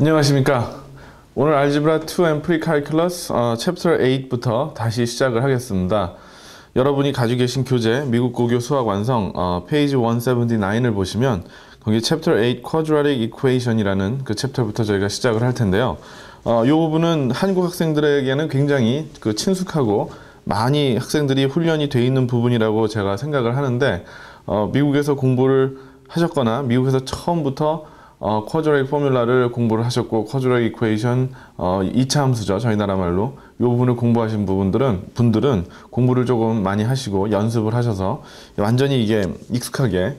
안녕하십니까. 오늘 알지브라 2 and Pre-Calculus 어, 챕터 8부터 다시 시작을 하겠습니다. 여러분이 가지고 계신 교재 미국 고교 수학 완성 어, 페이지 179을 보시면 거기 챕터 8 Quadratic Equation이라는 그 챕터부터 저희가 시작을 할 텐데요. 어, 이 부분은 한국 학생들에게는 굉장히 그 친숙하고 많이 학생들이 훈련이 돼 있는 부분이라고 제가 생각을 하는데 어, 미국에서 공부를 하셨거나 미국에서 처음부터 어, 쿼드라틱 포뮬라를 공부를 하셨고 쿼드라틱 이퀘이션 어, 2차 함수죠 저희 나라 말로 이 부분을 공부하신 부분들은 분들은 공부를 조금 많이 하시고 연습을 하셔서 완전히 이게 익숙하게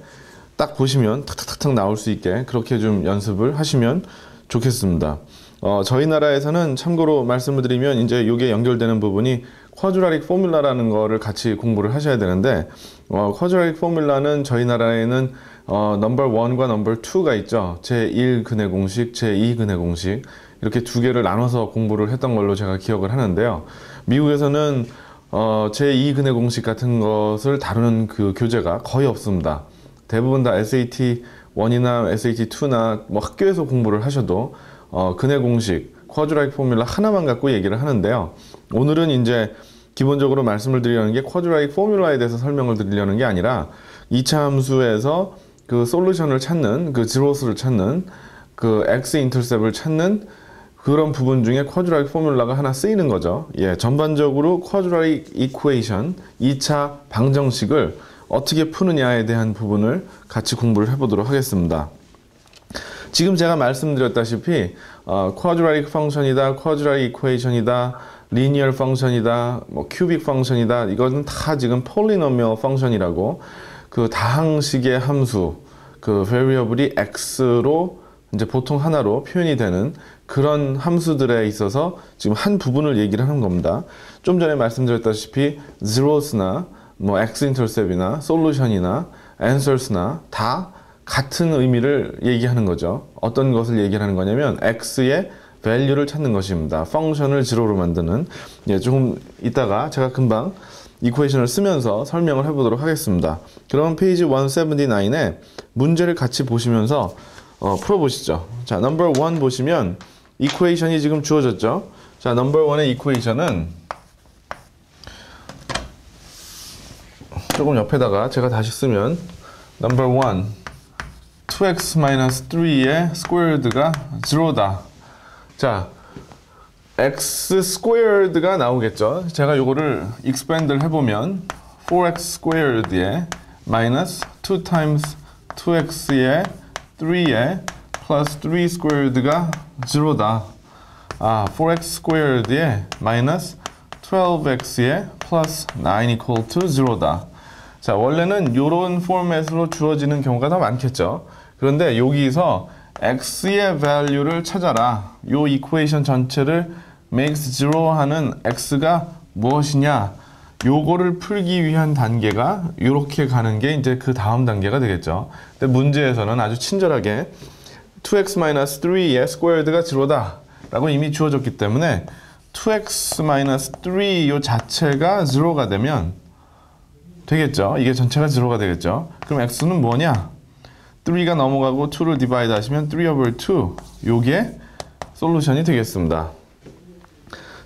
딱 보시면 탁탁탁탁 나올 수 있게 그렇게 좀 연습을 하시면 좋겠습니다. 어, 저희 나라에서는 참고로 말씀을 드리면 이제 이게 연결되는 부분이 쿼드라릭 포뮬라라는 거를 같이 공부를 하셔야 되는데 어, 쿼드라릭 포뮬라는 저희 나라에는 어, 넘버 1과 넘버 2가 있죠. 제1 근해 공식, 제2 근해 공식 이렇게 두 개를 나눠서 공부를 했던 걸로 제가 기억을 하는데요. 미국에서는 어, 제2 근해 공식 같은 것을 다루는 그 교재가 거의 없습니다. 대부분 다 SAT 1이나 SAT 2나 뭐 학교에서 공부를 하셔도 어, 근해 공식, 쿼드라이크 포뮬라 하나만 갖고 얘기를 하는데요. 오늘은 이제 기본적으로 말씀을 드리려는 게 쿼드라이크 포뮬라에 대해서 설명을 드리려는 게 아니라 2차 함수에서 그 솔루션을 찾는 그 지로스를 찾는 그 x 인터셉을 찾는 그런 부분 중에 쿼드라틱 포뮬라가 하나 쓰이는 거죠. 예, 전반적으로 쿼드라틱 이퀘이션 2차 방정식을 어떻게 푸느냐에 대한 부분을 같이 공부를 해보도록 하겠습니다. 지금 제가 말씀드렸다시피 어, 쿼드라틱 펑션이다, 쿼드라틱 이퀘이션이다, 리니얼 펑션이다, 뭐 큐빅 펑션이다. 이거는 다 지금 폴리노미얼 펑션이라고 그 다항식의 함수 그 variable이 x로 이제 보통 하나로 표현이 되는 그런 함수들에 있어서 지금 한 부분을 얘기를 하는 겁니다. 좀 전에 말씀드렸다시피 zeros나 뭐 x-intercept이나 solution이나 answers나 다 같은 의미를 얘기하는 거죠. 어떤 것을 얘기하는 거냐면 x의 value를 찾는 것입니다. 펑션을 제로로 만드는 예, 조금 이따가 제가 금방 이퀘이션을 쓰면서 설명을 해보도록 하겠습니다. 그럼 페이지 179에 문제를 같이 보시면서 어, 풀어보시죠. 자, 넘버 1 보시면 이퀘이션이 지금 주어졌죠. 자, 넘버 1의 이퀘이션은 조금 옆에다가 제가 다시 쓰면 넘버 1 2x 3의 스퀘어드가 0다. 자, x 스퀘어드가 나오겠죠. 제가 요거를 expand를 해보면 4x 스퀘어드에 마이너스 2 times 2x에 3에 플러스 3 스퀘어드가 0다. 아, 4x 스퀘어드에 마이너스 12x에 플러스 9 equal to 0다. 자, 원래는 요런 포맷으로 주어지는 경우가 더 많겠죠. 그런데 여기서 x의 value를 찾아라. 요 이퀘이션 전체를 makes zero 하는 x가 무엇이냐 요거를 풀기 위한 단계가 이렇게 가는 게 이제 그 다음 단계가 되겠죠. 근데 문제에서는 아주 친절하게 2x-3의 스퀘어드가 제로다 라고 이미 주어졌기 때문에 2x-3 요 자체가 제로가 되면 되겠죠. 이게 전체가 제로가 되겠죠. 그럼 x는 뭐냐? 3가 넘어가고 2를 디바이드 하시면 3 over 2 요게 솔루션이 되겠습니다.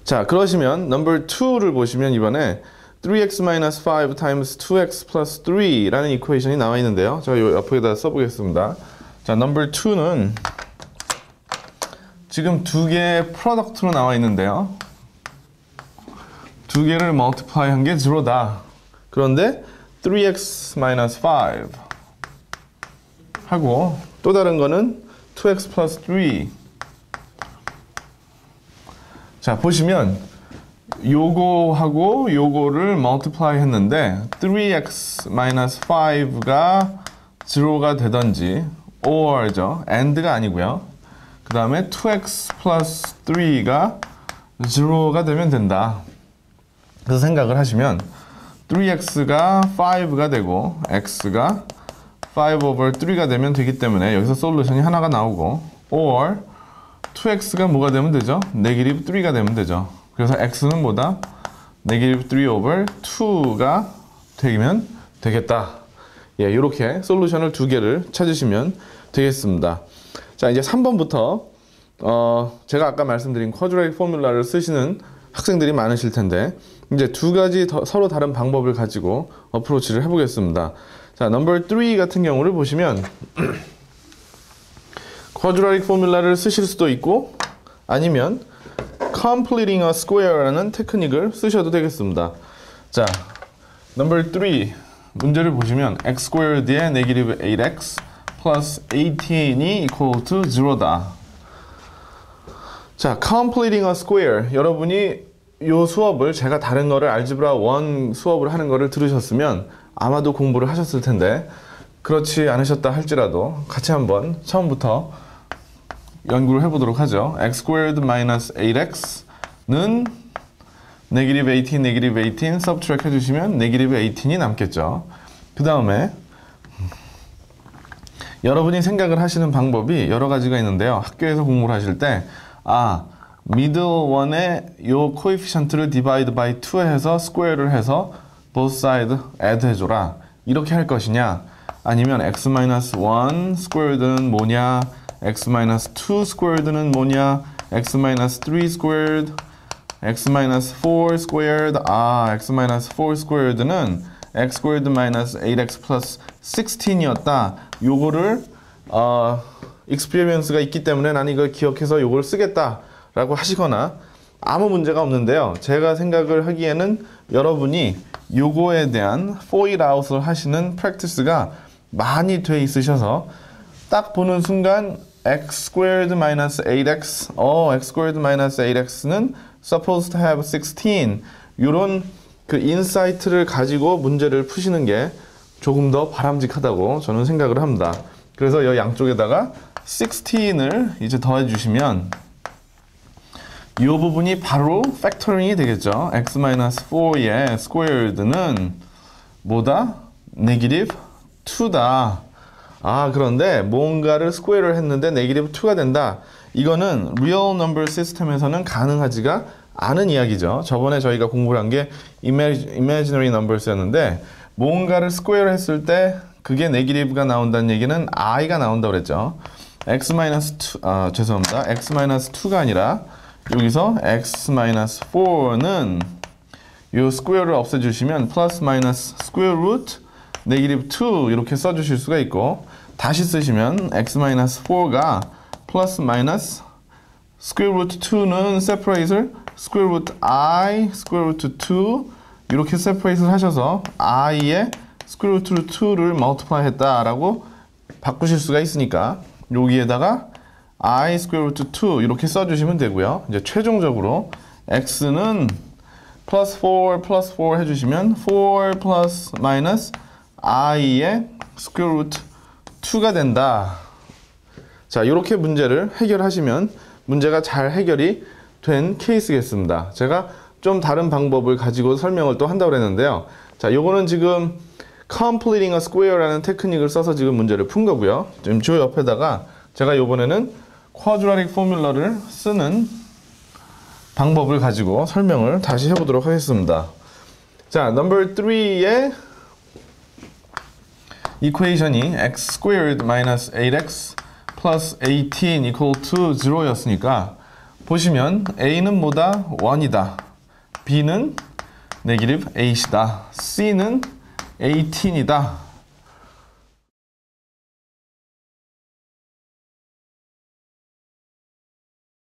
자, 그러시면 넘버 2를 보시면 이번에 3x-5 times 2x plus 3라는 이퀘이션이 나와 있는데요. 제가 요 옆에다 써보겠습니다. 자, 넘버 2는 지금 두 개의 프로덕트로 나와 있는데요. 두 개를 멀티플라이 한 게 0다. 그런데 3x-5 하고 또 다른 거는 2x plus 3 자, 보시면 요거하고 요거를 multiply 했는데 3x 5가 0가 되던지 or죠. and가 아니고요. 그 다음에 2x plus 3가 0가 되면 된다. 그래서 생각을 하시면 3x가 5가 되고 x가 5 over 3가 되면 되기 때문에 여기서 솔루션이 하나가 나오고 or 2x가 뭐가 되면 되죠? 네기티브 3가 되면 되죠. 그래서 x는 뭐다? 네기티브 3 over 2가 되면 되겠다. 예, 이렇게 솔루션을 두 개를 찾으시면 되겠습니다. 자, 이제 3번부터 어, 제가 아까 말씀드린 쿼드라틱 포뮬라를 쓰시는 학생들이 많으실 텐데 이제 두 가지 더, 서로 다른 방법을 가지고 어프로치를 해보겠습니다. 자, 넘버 3 같은 경우를 보시면 쿼드라틱 포뮬라를 쓰실 수도 있고 아니면 completing a square라는 테크닉을 쓰셔도 되겠습니다. 자, 넘버 3 문제를 보시면 x squared의 네기티브 8x 플러스 18이 equal to 0다. 자, completing a square. 여러분이 이 수업을 제가 다른 거를 알지브라 1 수업을 하는 거를 들으셨으면 아마도 공부를 하셨을 텐데 그렇지 않으셨다 할지라도 같이 한번 처음부터 연구를 해보도록 하죠. x squared minus 8x는 네기티브 18, 네기티브 18 subtract 해주시면 네기티브 18이 남겠죠. 그 다음에 여러분이 생각을 하시는 방법이 여러 가지가 있는데요. 학교에서 공부를 하실 때, 아, middle one에 요 coefficient를 divide by 2 해서 square를 해서 both side add 해줘라. 이렇게 할 것이냐? 아니면 x-1 squared는 뭐냐? X-2 squared는 뭐냐? x-3 squared, x-4 squared, 아, x-4 squared는 x squared minus 8x plus 16이었다. 요거를 어, experience가 있기 때문에 나는 이걸 기억해서 요걸 쓰겠다 라고 하시거나 아무 문제가 없는데요. 제가 생각을 하기에는 여러분이 요거에 대한 foil out을 하시는 practice가 많이 돼 있으셔서 딱 보는 순간 x squared minus 8x 어 x squared minus 8x는 supposed to have 16 요런 그 인사이트를 가지고 문제를 푸시는 게 조금 더 바람직하다고 저는 생각을 합니다. 그래서 이 양쪽에다가 16을 이제 더해 주시면 이 부분이 바로 팩터링이 되겠죠. x-4의 squared는 뭐다? 네기티브 2다. 아 그런데 뭔가를 스퀘어를 했는데 네기티브 2가 된다. 이거는 real number 시스템에서는 가능하지가 않은 이야기죠. 저번에 저희가 공부를 한 게 imaginary numbers였는데 뭔가를 스퀘어를 했을 때 그게 네기티브가 나온다는 얘기는 i가 나온다고 그랬죠. x-2 아 죄송합니다. x-2가 아니라 여기서 x-4는 이 스퀘어를 없애주시면 플러스 마이너스 스퀘어 루트 네기티브 2 이렇게 써주실 수가 있고 다시 쓰시면 x-4가 플러스 마이너스 스퀘어 루트 2는 separate을 스퀘어 루트 i 스퀘어 루트 2 이렇게 separate을 하셔서 i의 스퀘어 루트 2를 multiply 했다라고 바꾸실 수가 있으니까 여기에다가 i 스퀘어 루트 2 이렇게 써주시면 되고요. 이제 최종적으로 x는 플러스 4 플러스 4 해주시면 4 플러스 마이너스 i의 스퀘어 루트 2가 된다. 자, 이렇게 문제를 해결하시면 문제가 잘 해결이 된 케이스겠습니다. 제가 좀 다른 방법을 가지고 설명을 또 한다고 그랬는데요. 자, 요거는 지금 completing a square라는 테크닉을 써서 지금 문제를 푼 거고요. 지금 저 옆에다가 제가 요번에는 quadratic 포뮬러를 쓰는 방법을 가지고 설명을 다시 해보도록 하겠습니다. 자, number 3의 이퀘이션이 x squared minus 8x plus 18 equal to 0였으니까 보시면 a는 뭐다? 1이다. b는 네기티브 8이다. c는 18이다.